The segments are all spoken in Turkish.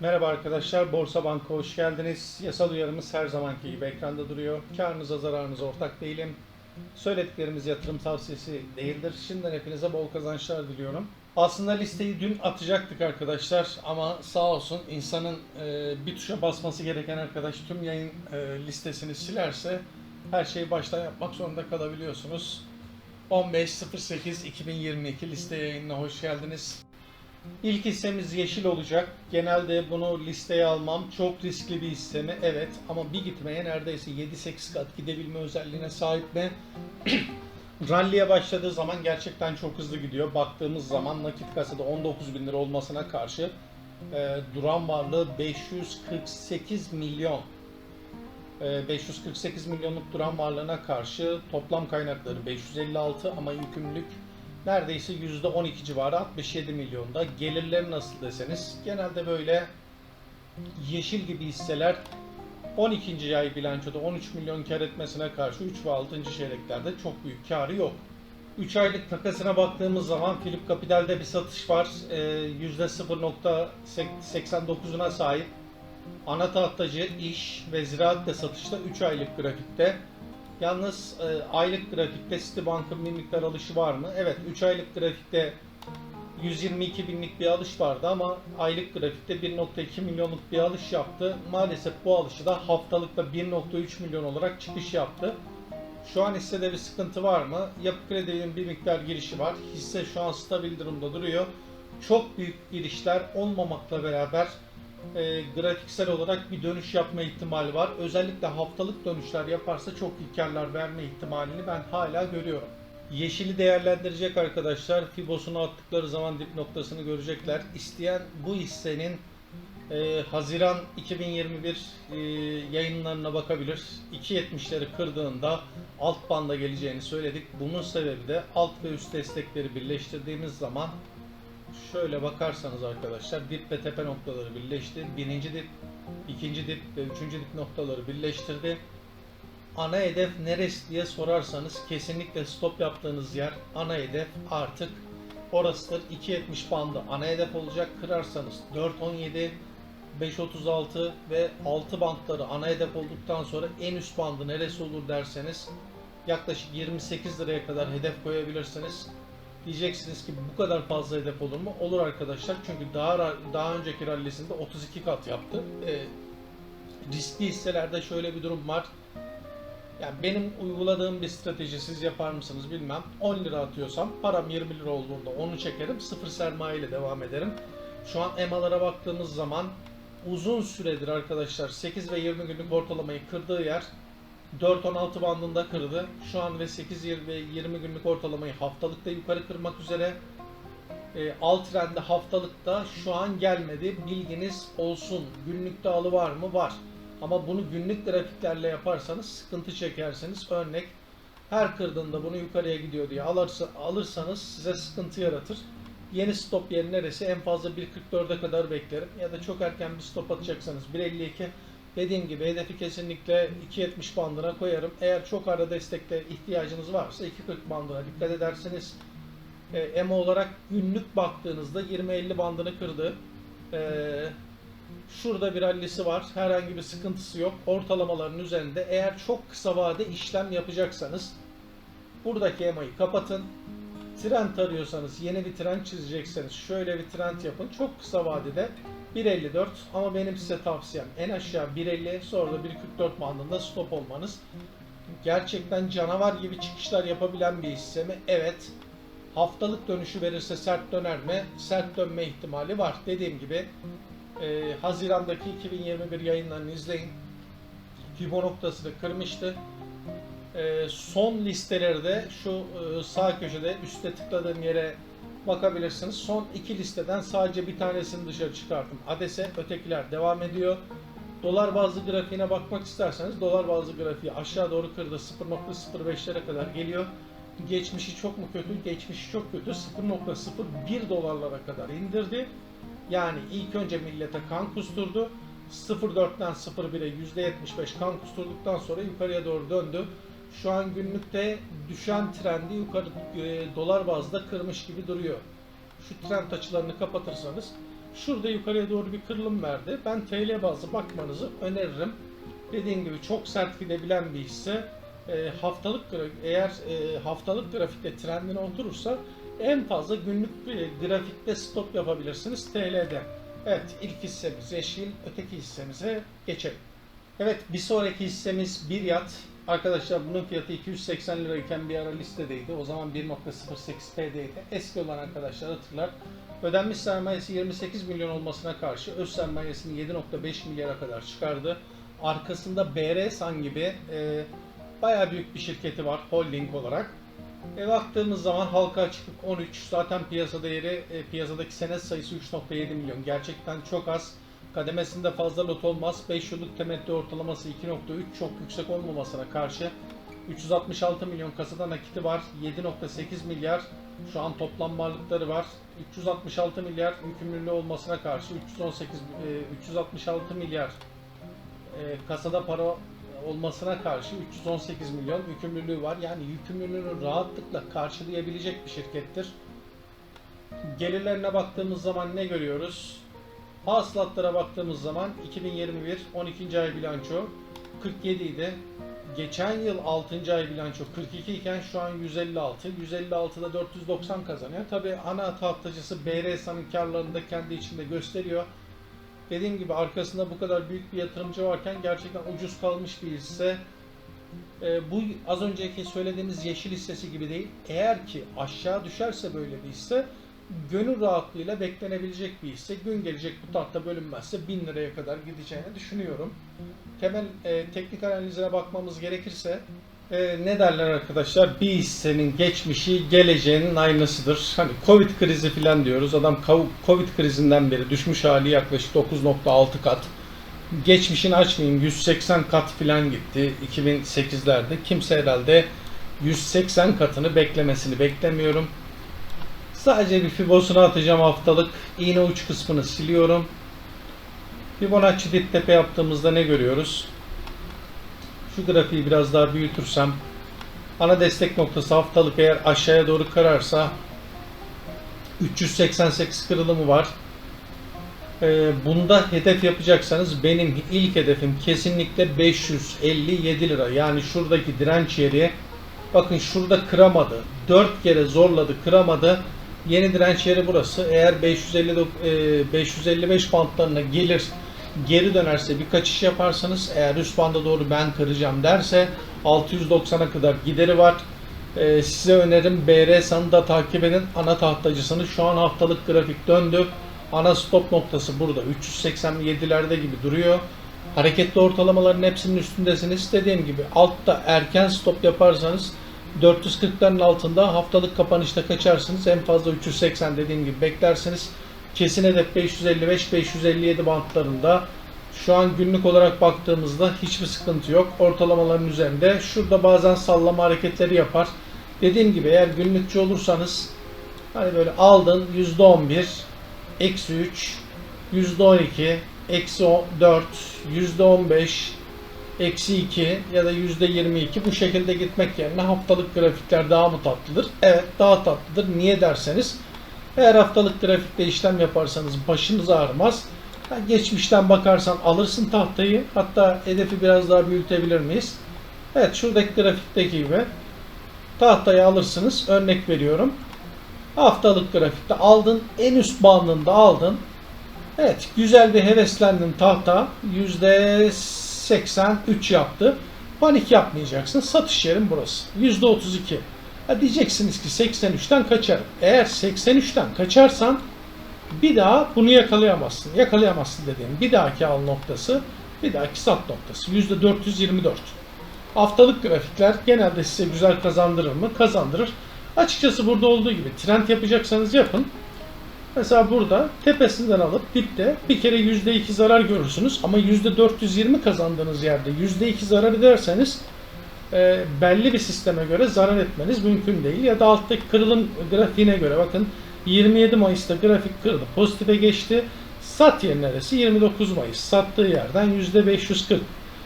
Merhaba arkadaşlar, Borsa Banka hoş geldiniz. Yasal uyarımız her zamanki gibi ekranda duruyor. Karınıza zararınıza ortak değilim. Söylediklerimiz yatırım tavsiyesi değildir. Şimdiden hepinize bol kazançlar diliyorum. Aslında listeyi dün atacaktık arkadaşlar ama sağ olsun insanın e, bir tuşa basması gereken arkadaş tüm yayın e, listesini silerse her şeyi baştan yapmak zorunda kalabiliyorsunuz. 15.08.2022 liste yayınına hoş geldiniz. İlk hissemiz yeşil olacak. Genelde bunu listeye almam. Çok riskli bir hisse mi? Evet. Ama bir gitmeye neredeyse 7-8 kat gidebilme özelliğine sahip mi? Rally'e başladığı zaman gerçekten çok hızlı gidiyor. Baktığımız zaman nakit kasada 19 bin lira olmasına karşı e, duran varlığı 548 milyon. E, 548 milyonluk duran varlığına karşı toplam kaynakları 556 ama yükümlülük neredeyse %12 civarı 67 milyonda. Gelirleri nasıl deseniz genelde böyle yeşil gibi hisseler 12. ay bilançoda 13 milyon kar etmesine karşı 3 ve 6. çeyreklerde çok büyük karı yok. 3 aylık takasına baktığımız zaman Philip Capital'de bir satış var. Ee, %0.89'una sahip. Ana tahtacı, iş ve ziraat de satışta 3 aylık grafikte. Yalnız e, aylık grafikte Citibank'ın bir miktar alışı var mı? Evet 3 aylık grafikte 122 binlik bir alış vardı ama aylık grafikte 1.2 milyonluk bir alış yaptı. Maalesef bu alışı da haftalıkta 1.3 milyon olarak çıkış yaptı. Şu an hissede bir sıkıntı var mı? Yapı Kredi'nin bir miktar girişi var. Hisse şu an stabil durumda duruyor. Çok büyük girişler olmamakla beraber e, grafiksel olarak bir dönüş yapma ihtimali var. Özellikle haftalık dönüşler yaparsa çok iyi verme ihtimalini ben hala görüyorum. Yeşili değerlendirecek arkadaşlar Fibos'unu attıkları zaman dip noktasını görecekler. İsteyen bu hissenin e, Haziran 2021 e, yayınlarına bakabilir. 2.70'leri kırdığında alt banda geleceğini söyledik. Bunun sebebi de alt ve üst destekleri birleştirdiğimiz zaman şöyle bakarsanız arkadaşlar dip ve tepe noktaları birleşti. Birinci dip, ikinci dip ve üçüncü dip noktaları birleştirdi. Ana hedef neresi diye sorarsanız kesinlikle stop yaptığınız yer ana hedef artık orasıdır. 2.70 bandı ana hedef olacak. Kırarsanız 4.17 5.36 ve 6 bantları ana hedef olduktan sonra en üst bandı neresi olur derseniz yaklaşık 28 liraya kadar hedef koyabilirsiniz. Diyeceksiniz ki bu kadar fazla hedef olur mu? Olur arkadaşlar çünkü daha daha önceki rallisinde 32 kat yaptı. Ee, riskli hisselerde şöyle bir durum var. Yani benim uyguladığım bir strateji siz yapar mısınız bilmem. 10 lira atıyorsam param 20 lira olduğunda onu çekerim. Sıfır sermaye ile devam ederim. Şu an EMA'lara baktığımız zaman uzun süredir arkadaşlar 8 ve 20 günlük ortalamayı kırdığı yer 4-16 bandında kırdı. Şu an ve 8 ve 20 günlük ortalamayı haftalıkta yukarı kırmak üzere. E, alt trende haftalıkta şu an gelmedi. Bilginiz olsun. Günlükte alı var mı? Var. Ama bunu günlük grafiklerle yaparsanız sıkıntı çekerseniz örnek her kırdığında bunu yukarıya gidiyor diye alırsa, alırsanız size sıkıntı yaratır. Yeni stop yeri neresi? En fazla 1.44'e kadar beklerim. Ya da çok erken bir stop atacaksanız 1.52 Dediğim gibi hedefi kesinlikle 2.70 bandına koyarım. Eğer çok ara destekte ihtiyacınız varsa 2.40 bandına dikkat ederseniz e, EMA olarak günlük baktığınızda 20-50 bandını kırdı. E, şurada bir rallisi var. Herhangi bir sıkıntısı yok. Ortalamaların üzerinde eğer çok kısa vade işlem yapacaksanız buradaki EMA'yı kapatın. Trend arıyorsanız, yeni bir trend çizecekseniz şöyle bir trend yapın. Çok kısa vadede 1.54 ama benim size tavsiyem en aşağı 1.50 sonra da 1.44 bandında stop olmanız. Gerçekten canavar gibi çıkışlar yapabilen bir hisse mi? Evet. Haftalık dönüşü verirse sert döner mi? Sert dönme ihtimali var. Dediğim gibi e, Haziran'daki 2021 yayınlarını izleyin. Fibo noktasını kırmıştı. E, son listeleri de şu e, sağ köşede üstte tıkladığım yere bakabilirsiniz. Son iki listeden sadece bir tanesini dışarı çıkarttım. ADES'e ötekiler devam ediyor. Dolar bazlı grafiğine bakmak isterseniz dolar bazlı grafiği aşağı doğru kırdı 0.05'lere kadar geliyor. Geçmişi çok mu kötü? Geçmişi çok kötü. 0.01 dolarlara kadar indirdi. Yani ilk önce millete kan kusturdu. 0.4'ten 0.1'e %75 kan kusturduktan sonra yukarıya doğru döndü. Şu an günlükte düşen trendi yukarı e, dolar bazda kırmış gibi duruyor. Şu trend açılarını kapatırsanız Şurada yukarıya doğru bir kırılım verdi. Ben TL bazlı bakmanızı öneririm. Dediğim gibi çok sert gidebilen bir hisse. E, haftalık eğer e, haftalık grafikte trendine oturursa en fazla günlük bir grafikte stop yapabilirsiniz TL'de. Evet ilk hissemiz yeşil, öteki hissemize geçelim. Evet bir sonraki hissemiz bir yat. Arkadaşlar bunun fiyatı 280 lirayken bir ara listedeydi. O zaman 1.08 TL'ydi. Eski olan arkadaşlar hatırlar. Ödenmiş sermayesi 28 milyon olmasına karşı öz sermayesini 7.5 milyara kadar çıkardı. Arkasında BR San gibi e, bayağı büyük bir şirketi var holding olarak. E, baktığımız zaman halka açıklık 13. Zaten piyasa değeri, e, piyasadaki senet sayısı 3.7 milyon. Gerçekten çok az. Kademesinde fazla lot olmaz. 5 yıllık temettü ortalaması 2.3 çok yüksek olmamasına karşı 366 milyon kasada nakiti var. 7.8 milyar şu an toplam varlıkları var. 366 milyar yükümlülüğü olmasına karşı 318 e, 366 milyar e, kasada para olmasına karşı 318 milyon yükümlülüğü var. Yani yükümlülüğünü rahatlıkla karşılayabilecek bir şirkettir. Gelirlerine baktığımız zaman ne görüyoruz? Hasılatlara baktığımız zaman 2021 12. ay bilanço 47 idi. Geçen yıl 6. ay bilanço 42 iken şu an 156. 156'da 490 kazanıyor. Tabi ana tahtacısı BRSA'nın karlarını da kendi içinde gösteriyor. Dediğim gibi arkasında bu kadar büyük bir yatırımcı varken gerçekten ucuz kalmış bir hisse. Ee, bu az önceki söylediğimiz yeşil hissesi gibi değil. Eğer ki aşağı düşerse böyle bir hisse gönül rahatlığıyla beklenebilecek bir hisse. Gün gelecek bu tahta bölünmezse 1000 liraya kadar gideceğini düşünüyorum. Temel e, teknik analizine bakmamız gerekirse e, ne derler arkadaşlar? Bir hissenin geçmişi geleceğinin aynısıdır. Hani Covid krizi falan diyoruz. Adam Covid krizinden beri düşmüş hali yaklaşık 9.6 kat. Geçmişini açmayayım 180 kat falan gitti 2008'lerde. Kimse herhalde 180 katını beklemesini beklemiyorum. Sadece bir Fibos'unu atacağım haftalık. İğne uç kısmını siliyorum. Fibonacci dip tepe yaptığımızda ne görüyoruz? Şu grafiği biraz daha büyütürsem ana destek noktası haftalık eğer aşağıya doğru kararsa 388 kırılımı var. Ee, bunda hedef yapacaksanız benim ilk hedefim kesinlikle 557 lira. Yani şuradaki direnç yeri bakın şurada kıramadı. 4 kere zorladı kıramadı. Yeni direnç yeri burası. Eğer 550 e, 555 bantlarına gelir geri dönerse bir kaçış yaparsanız eğer üst banda doğru ben kıracağım derse 690'a kadar gideri var. Ee, size önerim BRSA'nı da takip edin. Ana tahtacısını şu an haftalık grafik döndü. Ana stop noktası burada 387'lerde gibi duruyor. Hareketli ortalamaların hepsinin üstündesiniz. Dediğim gibi altta erken stop yaparsanız 440'ların altında haftalık kapanışta kaçarsınız. En fazla 380 dediğim gibi beklersiniz. Kesin hedef 555-557 bantlarında. Şu an günlük olarak baktığımızda hiçbir sıkıntı yok. Ortalamaların üzerinde. Şurada bazen sallama hareketleri yapar. Dediğim gibi eğer günlükçü olursanız hani böyle aldın %11, eksi 3, %12, eksi 4, %15, eksi 2 ya da %22 bu şekilde gitmek yerine haftalık grafikler daha mı tatlıdır? Evet daha tatlıdır. Niye derseniz eğer haftalık grafikte işlem yaparsanız başınız ağrımaz. Geçmişten bakarsan alırsın tahtayı. Hatta hedefi biraz daha büyütebilir miyiz? Evet şuradaki grafikteki gibi tahtayı alırsınız. Örnek veriyorum. Haftalık grafikte aldın. En üst bandında aldın. Evet güzel bir heveslendin tahta. %83 yaptı. Panik yapmayacaksın. Satış yerin burası. %32. Ha diyeceksiniz ki 83'ten kaçarım. Eğer 83'ten kaçarsan bir daha bunu yakalayamazsın. Yakalayamazsın dediğim bir dahaki al noktası, bir dahaki sat noktası. %424. Haftalık grafikler genelde size güzel kazandırır mı? Kazandırır. Açıkçası burada olduğu gibi trend yapacaksanız yapın. Mesela burada tepesinden alıp dipte bir kere %2 zarar görürsünüz ama %420 kazandığınız yerde %2 zarar ederseniz e, belli bir sisteme göre zarar etmeniz mümkün değil. Ya da alttaki kırılım grafiğine göre bakın 27 Mayıs'ta grafik kırıldı. Pozitife geçti. Sat yeri neresi? 29 Mayıs. Sattığı yerden %540.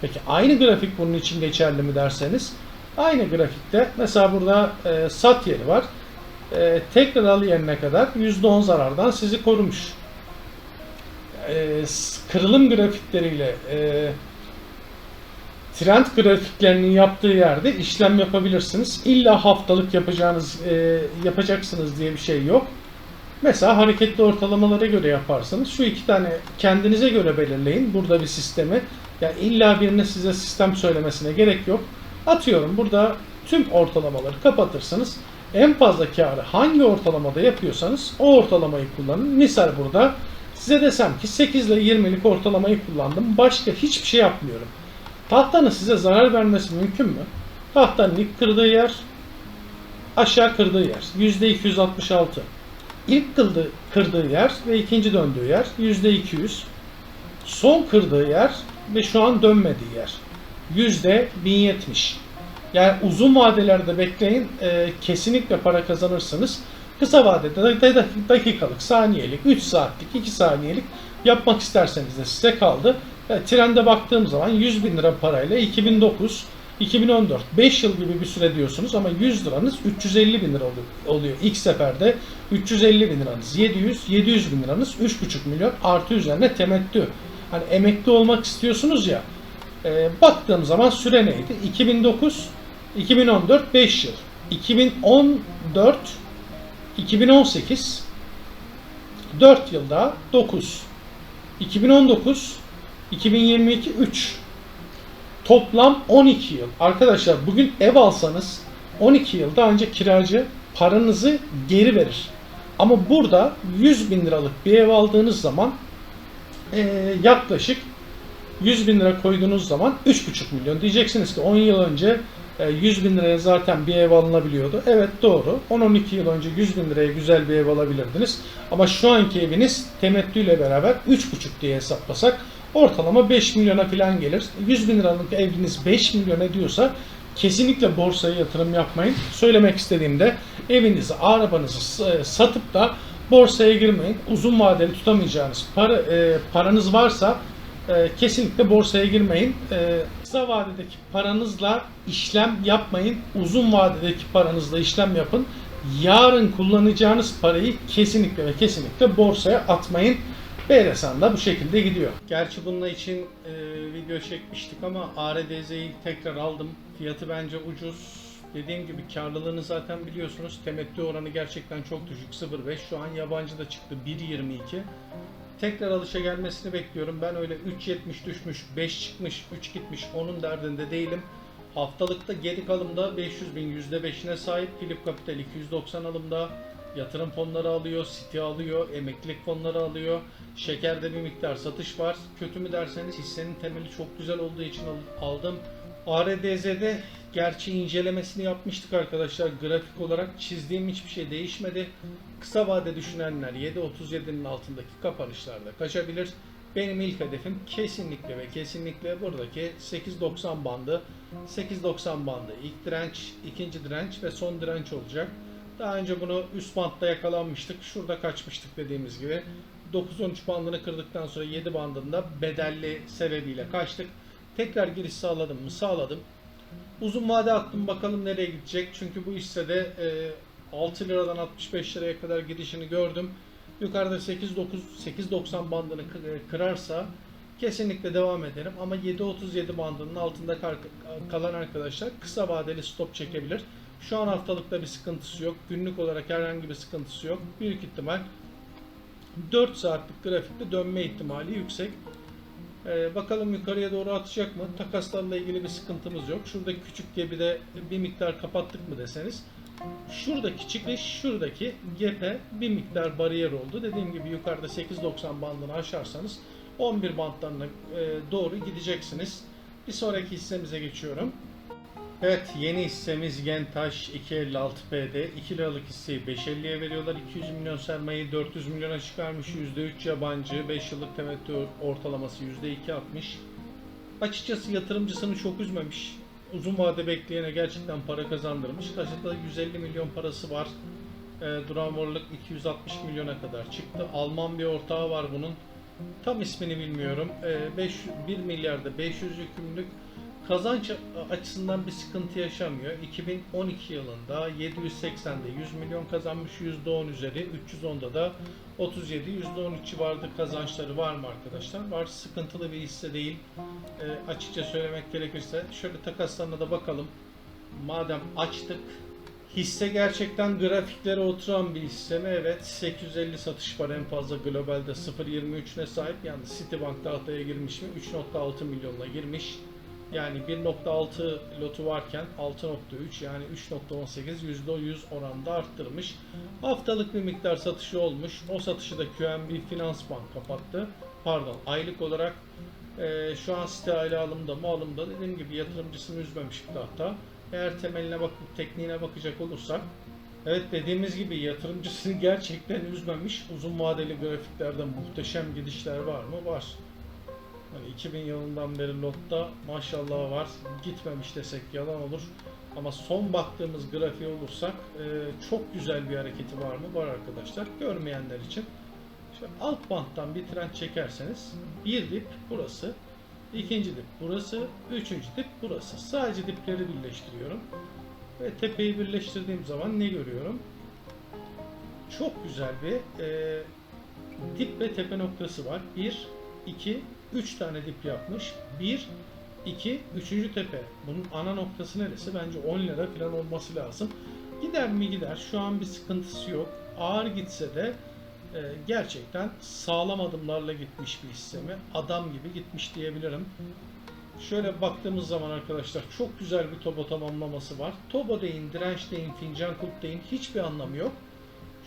Peki aynı grafik bunun için geçerli mi derseniz aynı grafikte mesela burada e, sat yeri var. E, tekrar al yerine kadar %10 zarardan sizi korumuş. e, kırılım grafikleriyle e, trend grafiklerinin yaptığı yerde işlem yapabilirsiniz. İlla haftalık yapacağınız e, yapacaksınız diye bir şey yok. Mesela hareketli ortalamalara göre yaparsanız şu iki tane kendinize göre belirleyin burada bir sistemi. Ya illa birine size sistem söylemesine gerek yok. Atıyorum burada tüm ortalamaları kapatırsınız. En fazla karı hangi ortalamada yapıyorsanız o ortalamayı kullanın. Misal burada size desem ki 8 ile 20'lik ortalamayı kullandım. Başka hiçbir şey yapmıyorum. Tahtanın size zarar vermesi mümkün mü? Tahtanın ilk kırdığı yer aşağı kırdığı yer. %266. İlk kırdığı, kırdığı yer ve ikinci döndüğü yer %200. Son kırdığı yer ve şu an dönmediği yer %1070. Yani uzun vadelerde bekleyin e, kesinlikle para kazanırsınız. Kısa vadede de- de- de- dakikalık, saniyelik, 3 saatlik, 2 saniyelik yapmak isterseniz de size kaldı. E, trende baktığım zaman 100 bin lira parayla 2009, 2014, 5 yıl gibi bir süre diyorsunuz ama 100 liranız 350 bin lira olu- oluyor. İlk seferde 350 bin liranız 700, 700 bin liranız 3,5 milyon artı üzerine temettü. Hani emekli olmak istiyorsunuz ya e, baktığım zaman süre neydi? 2009, 2014 5 yıl. 2014, 2018 4 yılda 9. 2019, 2022 3. Toplam 12 yıl. Arkadaşlar bugün ev alsanız 12 yılda ancak kiracı paranızı geri verir. Ama burada 100 bin liralık bir ev aldığınız zaman eee, yaklaşık 100 bin lira koyduğunuz zaman 3,5 milyon. Diyeceksiniz ki 10 yıl önce 100 bin liraya zaten bir ev alınabiliyordu. Evet doğru. 10-12 yıl önce 100 bin liraya güzel bir ev alabilirdiniz. Ama şu anki eviniz temettüyle beraber 3,5 diye hesaplasak ortalama 5 milyona falan gelir. 100 bin liralık eviniz 5 milyon ediyorsa kesinlikle borsaya yatırım yapmayın. Söylemek istediğimde evinizi, arabanızı s- satıp da borsaya girmeyin. Uzun vadeli tutamayacağınız para, e, paranız varsa e, kesinlikle borsaya girmeyin. E, kısa vadedeki paranızla işlem yapmayın. Uzun vadedeki paranızla işlem yapın. Yarın kullanacağınız parayı kesinlikle ve kesinlikle borsaya atmayın. BRSA'n da bu şekilde gidiyor. Gerçi bununla için e, video çekmiştik ama ARDZ'yi tekrar aldım. Fiyatı bence ucuz. Dediğim gibi karlılığını zaten biliyorsunuz. Temettü oranı gerçekten çok düşük. 0.5 şu an yabancı da çıktı 1.22 tekrar alışa gelmesini bekliyorum. Ben öyle 3.70 düşmüş, 5 çıkmış, 3 gitmiş onun derdinde değilim. Haftalıkta geri kalımda 500 bin %5'ine sahip. Philip Capital 290 alımda. Yatırım fonları alıyor, City alıyor, emeklilik fonları alıyor. Şekerde bir miktar satış var. Kötü mü derseniz hissenin temeli çok güzel olduğu için al- aldım. ARDZ'de gerçi incelemesini yapmıştık arkadaşlar. Grafik olarak çizdiğim hiçbir şey değişmedi. Kısa vade düşünenler 7.37'nin altındaki kapanışlarda kaçabilir. Benim ilk hedefim kesinlikle ve kesinlikle buradaki 8.90 bandı. 8.90 bandı ilk direnç, ikinci direnç ve son direnç olacak. Daha önce bunu üst bantta yakalanmıştık. Şurada kaçmıştık dediğimiz gibi. 9-13 bandını kırdıktan sonra 7 bandında bedelli sebebiyle kaçtık. Tekrar giriş sağladım mı? Sağladım. Uzun vade attım bakalım nereye gidecek. Çünkü bu hissede e, 6 liradan 65 liraya kadar gidişini gördüm. Yukarıda 8.9 8.90 bandını kı- kırarsa kesinlikle devam ederim. Ama 7.37 bandının altında kalan arkadaşlar kısa vadeli stop çekebilir. Şu an haftalıkta bir sıkıntısı yok. Günlük olarak herhangi bir sıkıntısı yok. Büyük ihtimal 4 saatlik grafikte dönme ihtimali yüksek. Ee, bakalım yukarıya doğru atacak mı? Takaslarla ilgili bir sıkıntımız yok. Şuradaki küçük gebi de bir miktar kapattık mı deseniz. Şuradaki çıkış, şuradaki gepe bir miktar bariyer oldu. Dediğim gibi yukarıda 8.90 bandını aşarsanız 11 bandlarına e, doğru gideceksiniz. Bir sonraki hissemize geçiyorum. Evet yeni hissemiz Gentaş 256P'de 2 liralık hisseyi 5.50'ye veriyorlar. 200 milyon sermayeyi 400 milyona çıkarmış. %3 yabancı 5 yıllık temettü ortalaması %2.60. Açıkçası yatırımcısını çok üzmemiş. Uzun vade bekleyene gerçekten para kazandırmış. Taşıda 150 milyon parası var. E, duran varlık 260 milyona kadar çıktı. Alman bir ortağı var bunun. Tam ismini bilmiyorum. E, 5, 1 milyarda 500 yükümlülük kazanç açısından bir sıkıntı yaşamıyor. 2012 yılında 780'de 100 milyon kazanmış %10 üzeri, 310'da da 37 %13 civarında kazançları var mı arkadaşlar? Var. Sıkıntılı bir hisse değil. E, açıkça söylemek gerekirse şöyle takaslarına da bakalım. Madem açtık Hisse gerçekten grafiklere oturan bir hisse mi? Evet. 850 satış var en fazla globalde 0.23'üne sahip. Yani Citibank tahtaya girmiş mi? 3.6 milyonla girmiş. Yani 1.6 lotu varken 6.3 yani 3.18 %100 oranda arttırmış. Haftalık bir miktar satışı olmuş. O satışı da QNB Finansbank kapattı. Pardon aylık olarak e, şu an site aile alımda mı alımda dediğim gibi yatırımcısını üzmemiş bir tahta. Eğer temeline bakıp tekniğine bakacak olursak Evet dediğimiz gibi yatırımcısını gerçekten üzmemiş. Uzun vadeli grafiklerde muhteşem gidişler var mı? Var. Hani 2000 yılından beri lotta maşallah var. Gitmemiş desek yalan olur. Ama son baktığımız grafiğe olursak e, çok güzel bir hareketi var mı? Var arkadaşlar. Görmeyenler için. İşte alt banttan bir trend çekerseniz bir dip burası. ikinci dip burası. Üçüncü dip burası. Sadece dipleri birleştiriyorum. Ve tepeyi birleştirdiğim zaman ne görüyorum? Çok güzel bir e, dip ve tepe noktası var. 1, 2, 3 tane dip yapmış. 1, 2, 3. tepe. Bunun ana noktası neresi? Bence 10 lira falan olması lazım. Gider mi gider. Şu an bir sıkıntısı yok. Ağır gitse de e, gerçekten sağlam adımlarla gitmiş bir hisse mi? Adam gibi gitmiş diyebilirim. Şöyle baktığımız zaman arkadaşlar çok güzel bir tobo tamamlaması var. Tobo deyin, direnç deyin, fincan kulp deyin hiçbir anlamı yok.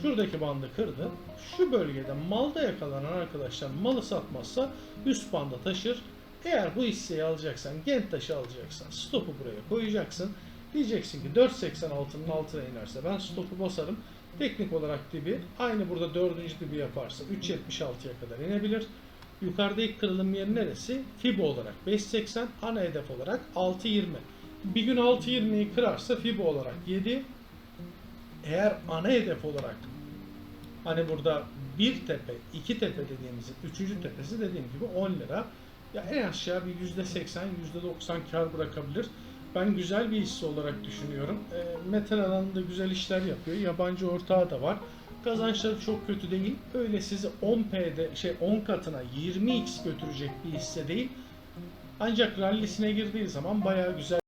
Şuradaki bandı kırdı. Şu bölgede malda yakalanan arkadaşlar malı satmazsa üst banda taşır. Eğer bu hisseyi alacaksan, gent taşı alacaksan stopu buraya koyacaksın. Diyeceksin ki 4.86'nın altına inerse ben stopu basarım. Teknik olarak dibi aynı burada dördüncü dibi yaparsa 3.76'ya kadar inebilir. Yukarıda ilk kırılım yeri neresi? Fibo olarak 5.80, ana hedef olarak 6.20. Bir gün 6.20'yi kırarsa Fibo olarak 7. Eğer ana hedef olarak hani burada bir tepe, iki tepe dediğimizin üçüncü tepesi dediğim gibi 10 lira. Ya en aşağı bir %80, %90 kar bırakabilir. Ben güzel bir hisse olarak düşünüyorum. E, metal alanında güzel işler yapıyor. Yabancı ortağı da var. Kazançları çok kötü değil. Öyle sizi 10P'de şey 10 katına 20x götürecek bir hisse değil. Ancak rallisine girdiği zaman bayağı güzel